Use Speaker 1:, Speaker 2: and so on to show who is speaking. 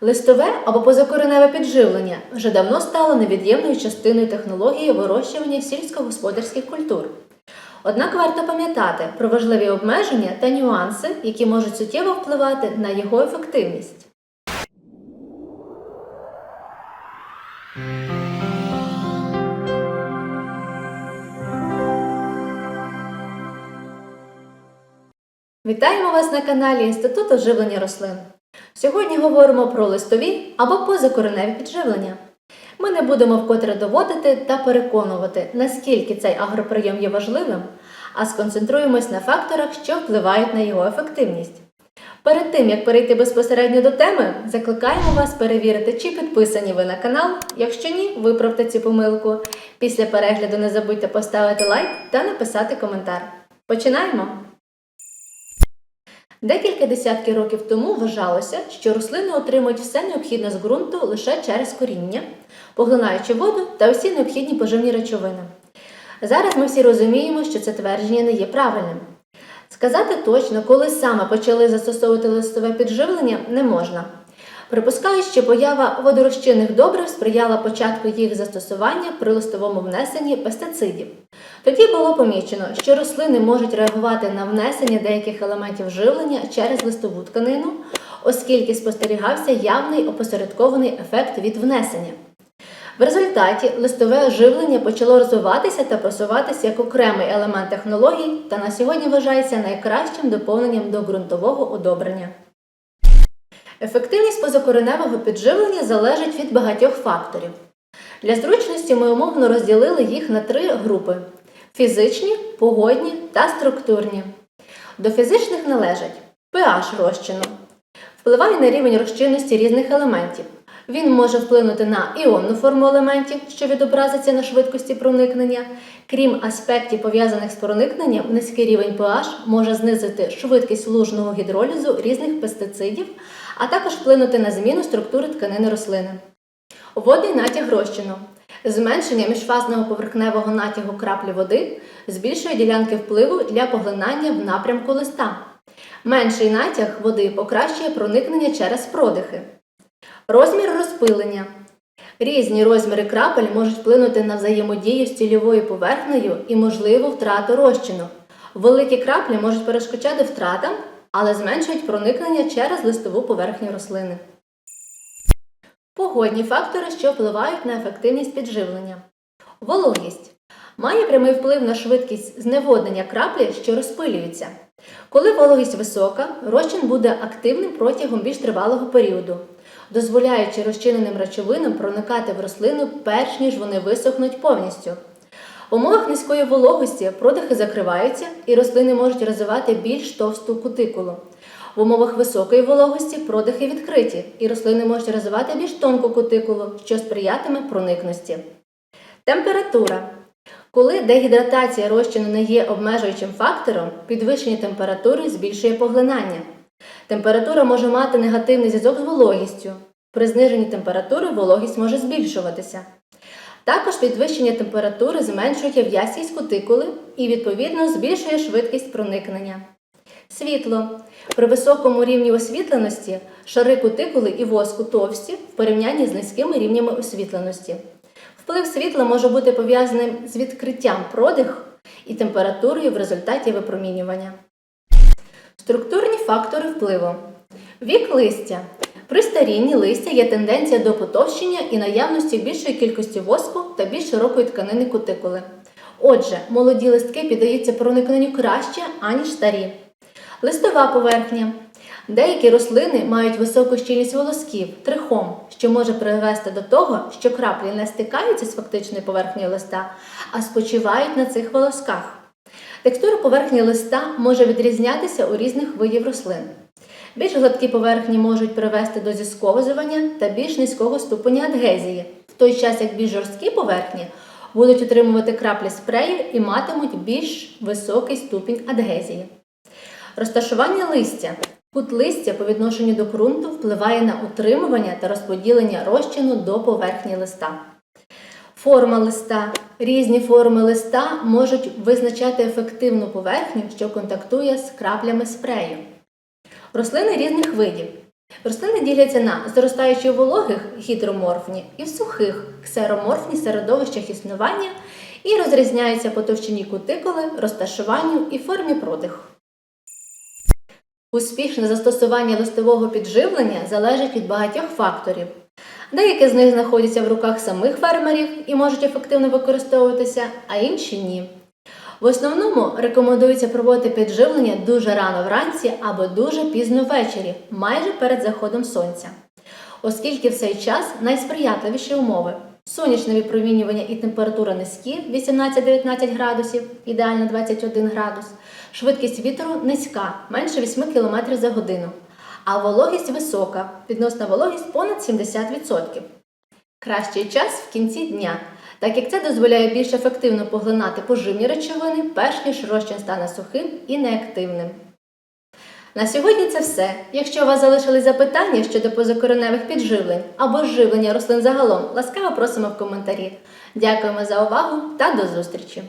Speaker 1: Листове або позакореневе підживлення вже давно стало невід'ємною частиною технології вирощування сільськогосподарських культур. Однак варто пам'ятати про важливі обмеження та нюанси, які можуть суттєво впливати на його ефективність. Вітаємо вас на каналі Інституту оживлення рослин. Сьогодні говоримо про листові або позакореневі підживлення. Ми не будемо вкотре доводити та переконувати, наскільки цей агроприйом є важливим, а сконцентруємось на факторах, що впливають на його ефективність. Перед тим як перейти безпосередньо до теми, закликаємо вас перевірити, чи підписані ви на канал. Якщо ні, виправте цю помилку. Після перегляду не забудьте поставити лайк та написати коментар. Починаємо! Декілька десятків років тому вважалося, що рослини отримують все необхідне з ґрунту лише через коріння, поглинаючи воду та усі необхідні поживні речовини. Зараз ми всі розуміємо, що це твердження не є правильним. Сказати точно, коли саме почали застосовувати листове підживлення, не можна. Припускаю, що поява водорозчинних добрив сприяла початку їх застосування при листовому внесенні пестицидів. Тоді було помічено, що рослини можуть реагувати на внесення деяких елементів живлення через листову тканину, оскільки спостерігався явний опосередкований ефект від внесення. В результаті листове живлення почало розвиватися та просуватися як окремий елемент технологій та на сьогодні вважається найкращим доповненням до ґрунтового одобрення. Ефективність позакореневого підживлення залежить від багатьох факторів. Для зручності ми умовно розділили їх на три групи: фізичні, погодні та структурні. До фізичних належать pH розчину, впливає на рівень розчинності різних елементів. Він може вплинути на іонну форму елементів, що відобразиться на швидкості проникнення. Крім аспектів, пов'язаних з проникненням, низький рівень pH може знизити швидкість лужного гідролізу різних пестицидів, а також вплинути на зміну структури тканини рослини. Водний натяг розчину. Зменшення міжфазного поверхневого натягу краплі води збільшує ділянки впливу для поглинання в напрямку листа. Менший натяг води покращує проникнення через продихи. Розмір розпилення. Різні розміри крапель можуть вплинути на взаємодію з цільовою поверхнею і можливу втрату розчину. Великі краплі можуть перешкоджати втратам, але зменшують проникнення через листову поверхню рослини. Погодні фактори, що впливають на ефективність підживлення. Вологість має прямий вплив на швидкість зневоднення краплі, що розпилюються. Коли вологість висока, розчин буде активним протягом більш тривалого періоду, дозволяючи розчиненим речовинам проникати в рослину перш ніж вони висохнуть повністю. В умовах низької вологості продихи закриваються і рослини можуть розвивати більш товсту кутикулу. В умовах високої вологості продихи відкриті, і рослини можуть розвивати більш тонку кутикулу, що сприятиме проникності. Температура. Коли дегідратація розчину не є обмежуючим фактором, підвищення температури збільшує поглинання. Температура може мати негативний зв'язок з вологістю. При зниженні температури вологість може збільшуватися. Також підвищення температури зменшує в'язкість кутикули і, відповідно, збільшує швидкість проникнення. Світло. При високому рівні освітленості шари кутикули і воску товсті в порівнянні з низькими рівнями освітленості. Вплив світла може бути пов'язаним з відкриттям продих і температурою в результаті випромінювання. Структурні фактори впливу. Вік листя. При старінні листя є тенденція до потовщення і наявності більшої кількості воску та більш широкої тканини кутикули. Отже, молоді листки піддаються проникненню краще, аніж старі. Листова поверхня. Деякі рослини мають високу щільність волосків, трихом, що може привести до того, що краплі не стикаються з фактичною поверхнею листа, а спочивають на цих волосках. Текстура поверхні листа може відрізнятися у різних видів рослин. Більш гладкі поверхні можуть привести до зісковзування та більш низького ступеня адгезії, в той час як більш жорсткі поверхні будуть отримувати краплі спрею і матимуть більш високий ступінь адгезії. Розташування листя. Кут листя по відношенню до ґрунту впливає на утримування та розподілення розчину до поверхні листа. Форма листа. Різні форми листа можуть визначати ефективну поверхню, що контактує з краплями спрею. Рослини різних видів. Рослини діляться на зростаючі вологих гідроморфні і в сухих ксероморфні середовищах існування і розрізняються по товщині кутикули, розташуванню і формі продиху. Успішне застосування листового підживлення залежить від багатьох факторів. Деякі з них знаходяться в руках самих фермерів і можуть ефективно використовуватися, а інші ні. В основному рекомендується проводити підживлення дуже рано вранці або дуже пізно ввечері, майже перед заходом сонця. Оскільки в цей час найсприятливіші умови. Сонячне випромінювання і температура низькі 18-19 градусів, ідеально 21 градус. Швидкість вітру низька, менше 8 км за годину. А вологість висока, відносна вологість понад 70%. Кращий час в кінці дня, так як це дозволяє більш ефективно поглинати поживні речовини, перш ніж розчин стане сухим і неактивним. На сьогодні це все. Якщо у вас залишились запитання щодо позакореневих підживлень або живлення рослин загалом, ласкаво просимо в коментарі. Дякуємо за увагу та до зустрічі!